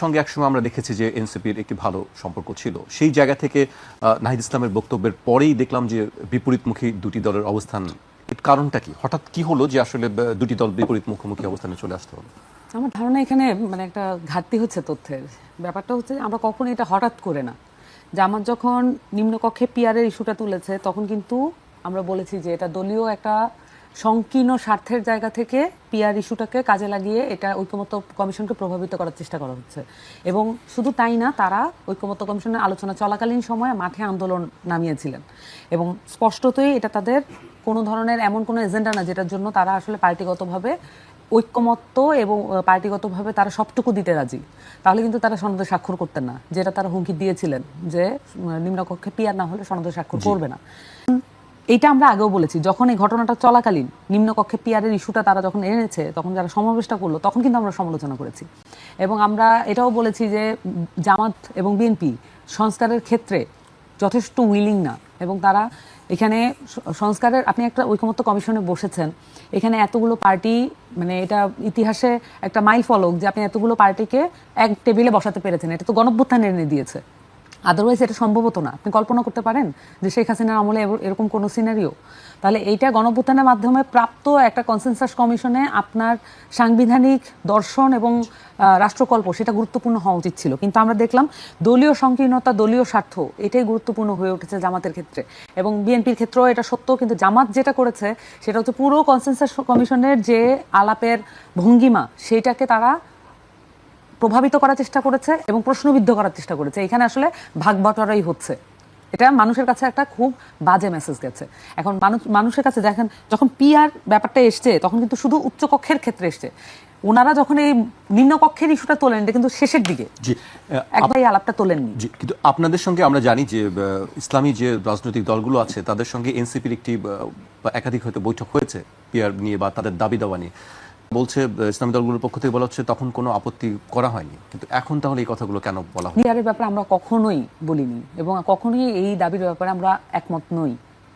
সঙ্গে একসময় আমরা দেখেছি যে এনসিপির একটি ভালো সম্পর্ক ছিল। সেই জায়গা থেকে নাহিদ ইসলামের বক্তব্যের পরেই দেখলাম যে বিপরীতমুখী দুটি দলের অবস্থান। কারণটা কি? হঠাৎ কি হলো যে আসলে দুটি দল বিপরীত মুখোমুখি অবস্থানে চলে আসতে হলো? আমার ধারণা এখানে মানে একটা ঘাটতি হচ্ছে তথ্যের। ব্যাপারটা হচ্ছে আমরা কখনো এটা হঠাৎ করে না। জামাত যখন নিম্নকক্ষে পিয়ারের ইস্যুটা তুলেছে, তখন কিন্তু আমরা বলেছি যে এটা দলীয় একটা সংকীর্ণ স্বার্থের জায়গা থেকে পিয়ার ইস্যুটাকে কাজে লাগিয়ে এটা ঐক্যমত্য কমিশনকে প্রভাবিত করার চেষ্টা করা হচ্ছে। এবং শুধু তাই না তারা ঐক্যমত্য কমিশনের আলোচনা চলাকালীন সময়ে মাঠে আন্দোলন নামিয়েছিলেন। এবং স্পষ্টতই এটা তাদের কোনো ধরনের এমন কোনো এজেন্ডা না যেটার জন্য তারা আসলে পার্টিগতভাবে ঐক্যমত্য এবং পার্টিগতভাবে তারা সবটুকু দিতে রাজি। তাহলে কিন্তু তারা সনদে স্বাক্ষর করতেন না যেটা তারা হুমকি দিয়েছিলেন যে নিম্নকক্ষে পিয়ার না হলে সনদে স্বাক্ষর করবে না। এইটা আমরা আগেও বলেছি, যখন এই ঘটনাটা চলাকালীন নিম্নকক্ষে পিয়ারের ইস্যুটা তারা যখন এনেছে, তখন যারা সমাবেশটা করল, তখন কিন্তু আমরা সমালোচনা করেছি। এবং আমরা এটাও বলেছি যে জামাত এবং বিএনপি সংস্কারের ক্ষেত্রে যথেষ্ট উইলিং না। এবং তারা এখানে সংস্কারের, আপনি একটা ঐকমত্য কমিশনে বসেছেন, এখানে এতগুলো পার্টি মানে এটা ইতিহাসে একটা মাইল ফলক যে আপনি এতগুলো পার্টিকে এক টেবিলে বসাতে পেরেছেন, এটা তো গণভ্যুত্থান এনে দিয়েছে। আদারওয়াইজ এটা সম্ভব হতো না। আপনি কল্পনা করতে পারেন যে শেখ হাসিনার আমলে এরকম কোনো সিনারিও তাহলে এইটা গণভ্যুত্থানের মাধ্যমে প্রাপ্ত একটা কনসেনসাস কমিশনে আপনার সাংবিধানিক দর্শন এবং রাষ্ট্রকল্প সেটা গুরুত্বপূর্ণ হওয়া উচিত ছিল। কিন্তু আমরা দেখলাম দলীয় সংকীর্ণতা, দলীয় স্বার্থ এটাই গুরুত্বপূর্ণ হয়ে উঠেছে জামাতের ক্ষেত্রে। এবং বিএনপির ক্ষেত্রেও এটা সত্য, কিন্তু জামাত যেটা করেছে সেটা হচ্ছে পুরো কনসেনসাস কমিশনের যে আলাপের ভঙ্গিমা সেইটাকে তারা প্রভাবিত করার চেষ্টা করেছে এবং প্রশ্নবিদ্ধ করার চেষ্টা করেছে। এখানে আসলে ভাগ বাটোয়ারাই হচ্ছে। এটা মানুষের কাছে একটা খুব বাজে মেসেজ গেছে। এখন মানুষ মানুষের কাছে দেখেন যখন পিআর ব্যাপারটা এসছে তখন কিন্তু শুধু উচ্চকক্ষের ক্ষেত্রে এসছে। ওনারা যখন এই নিম্নকক্ষের ইস্যুটা তোলেন এটা কিন্তু শেষের দিকে। জি একবার এই আলাপটা তোলেন জি কিন্তু আপনাদের সঙ্গে আমরা জানি যে ইসলামী যে রাজনৈতিক দলগুলো আছে তাদের সঙ্গে এনসিপির একটি একাধিক হয়তো বৈঠক হয়েছে পিয়ার নিয়ে বা তাদের দাবি দাওয়া নিয়ে। বলছে ইসলামী দলগুলোর পক্ষ থেকে বলা হচ্ছে তখন কোনো আপত্তি করা হয়নি। কিন্তু এখন তাহলে এই কথাগুলো কেন বলা হয় ব্যাপারে আমরা কখনোই বলিনি এবং কখনোই এই দাবির ব্যাপারে আমরা একমত নই।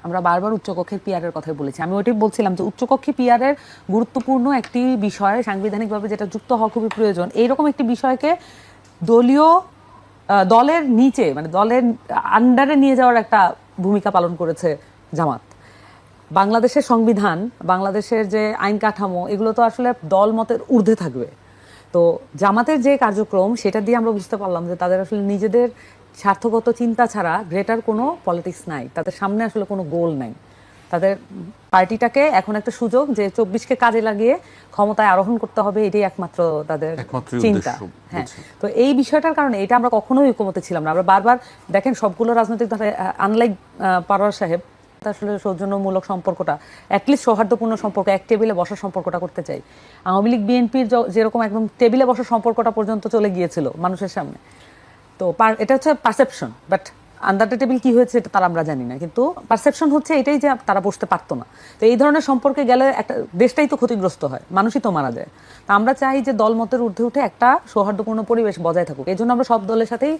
আমরা বারবার উচ্চকক্ষের পিয়ারের কথা বলেছি। আমি ওইটাই বলছিলাম যে উচ্চকক্ষে পিয়ারের গুরুত্বপূর্ণ একটি বিষয় সাংবিধানিকভাবে যেটা যুক্ত হওয়া খুবই প্রয়োজন, এইরকম একটি বিষয়কে দলীয় দলের নিচে মানে দলের আন্ডারে নিয়ে যাওয়ার একটা ভূমিকা পালন করেছে জামাত। বাংলাদেশের সংবিধান বাংলাদেশের যে আইন কাঠামো এগুলো তো আসলে দল মতের ঊর্ধ্বে থাকবে। তো জামাতের যে কার্যক্রম সেটা দিয়ে আমরা বুঝতে পারলাম যে তাদের আসলে নিজেদের স্বার্থগত চিন্তা ছাড়া গ্রেটার কোনো পলিটিক্স নাই। তাদের সামনে আসলে কোনো গোল নাই। তাদের পার্টিটাকে এখন একটা সুযোগ যে চব্বিশকে কাজে লাগিয়ে ক্ষমতায় আরোহণ করতে হবে এটাই একমাত্র তাদের চিন্তা। হ্যাঁ। তো এই বিষয়টার কারণে এটা আমরা কখনোই ঐক্যমতে ছিলাম না। আমরা বারবার দেখেন সবগুলো রাজনৈতিক দলে আনলাইক পারোয়ার সাহেব আসলে সৌজন্যমূলক সম্পর্কটা অ্যাটলিস্ট সৌহার্দ্যপূর্ণ সম্পর্ক, এক টেবিলে বসার সম্পর্কটা করতে চাই। আওয়ামী লীগ বিএনপির যেরকম একদম টেবিলে বসার সম্পর্কটা পর্যন্ত চলে গিয়েছিল মানুষের সামনে। তো এটা হচ্ছে পারসেপশন বাট আন্ডার টেবিল কি হয়েছে এটা তারা আমরা জানি না, কিন্তু পারসেপশন হচ্ছে এটাই যে তারা বসতে পারতো না। তো এই ধরনের সম্পর্কে গেলে একটা দেশটাই তো ক্ষতিগ্রস্ত হয়, মানুষই তো মারা যায়। তো আমরা চাই যে দলমতের ঊর্ধ্বে উঠে একটা সৌহার্দ্যপূর্ণ পরিবেশ বজায় থাকুক। এই জন্য আমরা সব দলের সাথেই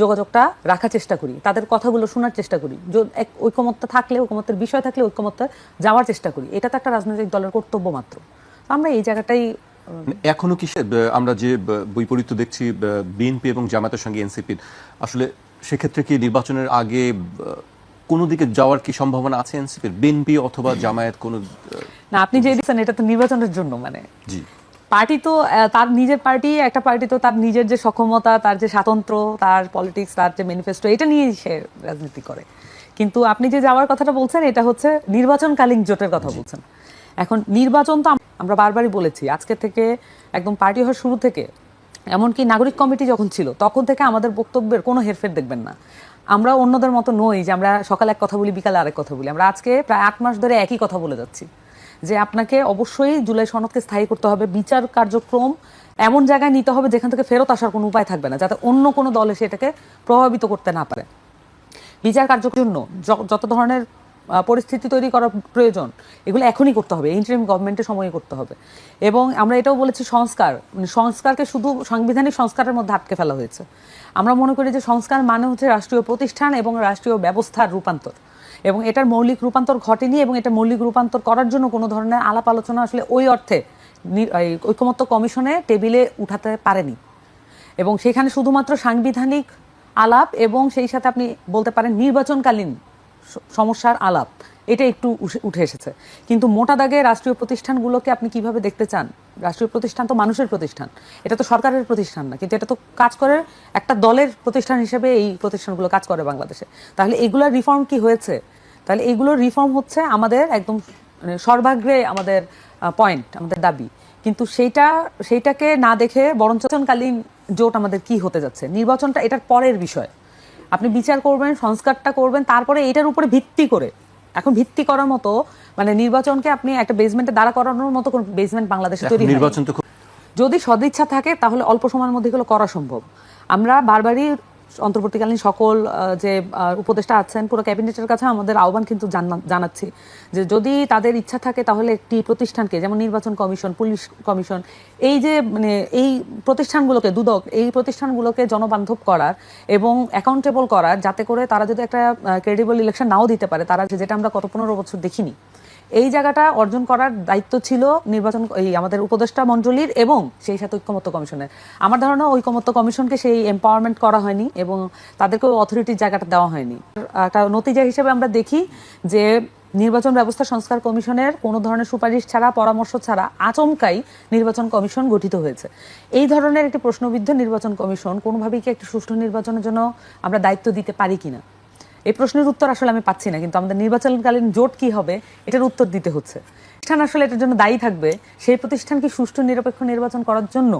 যোগাযোগটা রাখার চেষ্টা করি, তাদের কথাগুলো শোনার চেষ্টা করি এক ঐকমত্য থাকলে, ঐকমত্যের বিষয় থাকলে ঐকমত্য যাওয়ার চেষ্টা করি। এটা তো একটা রাজনৈতিক দলের কর্তব্য মাত্র। আমরা এই জায়গাটাই মানে এখনও কি আমরা যে বৈপরীত্য দেখছি বিএনপি এবং জামাতের সঙ্গে এনসিপির, আসলে সেক্ষেত্রে কি নির্বাচনের আগে কোনো দিকে যাওয়ার কি সম্ভাবনা আছে এনসিপির? বিএনপি অথবা জামায়াত কোনো না আপনি যে দিচ্ছেন এটা তো নির্বাচনের জন্য মানে। জি। পার্টি তো তার নিজের পার্টি একটা পার্টি তো তার নিজের যে সক্ষমতা তার যে স্বাতন্ত্র তার পলিটিক্স তার যে ম্যানিফেস্টো এটা নিয়েই সে রাজনীতি করে। কিন্তু আপনি যে যাওয়ার কথাটা বলছেন এটা হচ্ছে নির্বাচনকালীন জোটের কথা বলছেন। এখন নির্বাচন তো আমরা বারবারই বলেছি আজকে থেকে একদম পার্টি হওয়ার শুরু থেকে এমনকি নাগরিক কমিটি যখন ছিল, তখন থেকে আমাদের বক্তব্যের কোনো হেরফের দেখবেন না। আমরা অন্যদের মতো নই যে আমরা সকালে এক কথা বলি, বিকালে আরেক কথা বলি। আমরা আজকে প্রায় আট মাস ধরে একই কথা বলে যাচ্ছি। যে আপনাকে অবশ্যই জুলাই সনদকে স্থায়ী করতে হবে, বিচার কার্যক্রম এমন জায়গায় নিতে হবে যেখান থেকে ফেরত আসার কোনো উপায় থাকবে না, যাতে অন্য কোনো দল এসে এটাকে প্রভাবিত করতে না পারে। বিচার কার্যক্রমের জন্য যত ধরনের পরিস্থিতি তৈরি করার প্রয়োজন, এগুলো এখনই করতে হবে ইন্টারিম গভর্নমেন্টের সময় করতে হবে। এবং আমরা এটাও বলেছি সংস্কার মানে সংস্কারকে শুধু সাংবিধানিক সংস্কারের মধ্যে আটকে ফেলা হয়েছে। আমরা মনে করি যে সংস্কার মানে হচ্ছে রাষ্ট্রীয় প্রতিষ্ঠান এবং রাষ্ট্রীয় ব্যবস্থার রূপান্তর। এবং এটার মৌলিক রূপান্তর ঘটেনি এবং এটা মৌলিক রূপান্তর করার জন্য কোনো ধরনের আলাপ আলোচনা আসলে ওই অর্থে ঐকমত্য কমিশনে টেবিলে উঠাতে পারেনি। এবং সেখানে শুধুমাত্র সাংবিধানিক আলাপ এবং সেই সাথে আপনি বলতে পারেন নির্বাচনকালীন সমস্যার আলাপ, এটা একটু উঠে- এসেছে। কিন্তু মোটা দাগে রাষ্ট্রীয় প্রতিষ্ঠানগুলোকে আপনি কীভাবে দেখতে চান? রাষ্ট্রীয় প্রতিষ্ঠান তো মানুষের প্রতিষ্ঠান, এটা তো সরকারের প্রতিষ্ঠান না, কিন্তু এটা তো কাজ করে একটা দলের প্রতিষ্ঠান হিসেবে এই প্রতিষ্ঠানগুলো কাজ করে বাংলাদেশে। তাহলে এগুলোর রিফর্ম কি হয়েছে? তাহলে এগুলোর রিফর্ম হচ্ছে আমাদের একদম মানে সর্বাগ্রে আমাদের পয়েন্ট আমাদের দাবি। কিন্তু সেইটা, সেইটাকে না দেখে বরঞ্চ নির্বাচনকালীন জোট আমাদের কি হতে যাচ্ছে? নির্বাচনটা এটার পরের বিষয়। আপনি বিচার করবেন সংস্কারটা করবেন তারপরে এটার উপরে ভিত্তি করে। এখন ভিত্তি করার মতো মানে নির্বাচনকে আপনি একটা বেসমেন্টে দাঁড়া করানোর মতো কোন বেসমেন্ট বাংলাদেশে তৈরি নির্বাচন তো যদি সদিচ্ছা থাকে তাহলে অল্প সময়ের মধ্যে এগুলো করা সম্ভব। আমরা বারবারই অন্তর্বর্তীকালীন সকল যে উপদেষ্টা আছেন, পুরো ক্যাবিনেটের কাছে আমাদের আহ্বান কিন্তু জানা- জানাচ্ছি যে যদি তাদের ইচ্ছা থাকে তাহলে একটি প্রতিষ্ঠানকে, যেমন নির্বাচন কমিশন, পুলিশ কমিশন, এই যে মানে এই প্রতিষ্ঠানগুলোকে, দুদক, এই প্রতিষ্ঠানগুলোকে জনবান্ধব করার এবং অ্যাকাউন্টেবল করার, যাতে করে তারা যদি একটা ক্রেডিবল ইলেকশন নাও দিতে পারে, তারা যেটা আমরা কত পনেরো বছর দেখিনি এই জায়গাটা অর্জন করার দায়িত্ব ছিল নির্বাচন, এই আমাদের উপদেষ্টা মণ্ডলীর এবং সেই সাথে ঐক্যমত্য কমিশনের। আমার ধারণা ঐক্যমত্য কমিশনকে সেই এম্পাওয়ারমেন্ট করা হয়নি এবং তাদেরকে অথরিটির জায়গাটা দেওয়া হয়নি। একটা নতিজা হিসেবে আমরা দেখি যে নির্বাচন ব্যবস্থা সংস্কার কমিশনের কোনো ধরনের সুপারিশ ছাড়া, পরামর্শ ছাড়া আচমকাই নির্বাচন কমিশন গঠিত হয়েছে। এই ধরনের একটি প্রশ্নবিদ্ধ নির্বাচন কমিশন কোনোভাবেই কি একটি সুষ্ঠু নির্বাচনের জন্য আমরা দায়িত্ব দিতে পারি কিনা? এই প্রশ্নের উত্তর আসলে আমি পাচ্ছি না, কিন্তু আমাদের নির্বাচনকালীন জোট কি হবে, এটার উত্তর দিতে হচ্ছে। প্রতিষ্ঠান আসলে এটার জন্য দায়ী থাকবে, সেই প্রতিষ্ঠান কি সুষ্ঠু নিরপেক্ষ নির্বাচন করার জন্য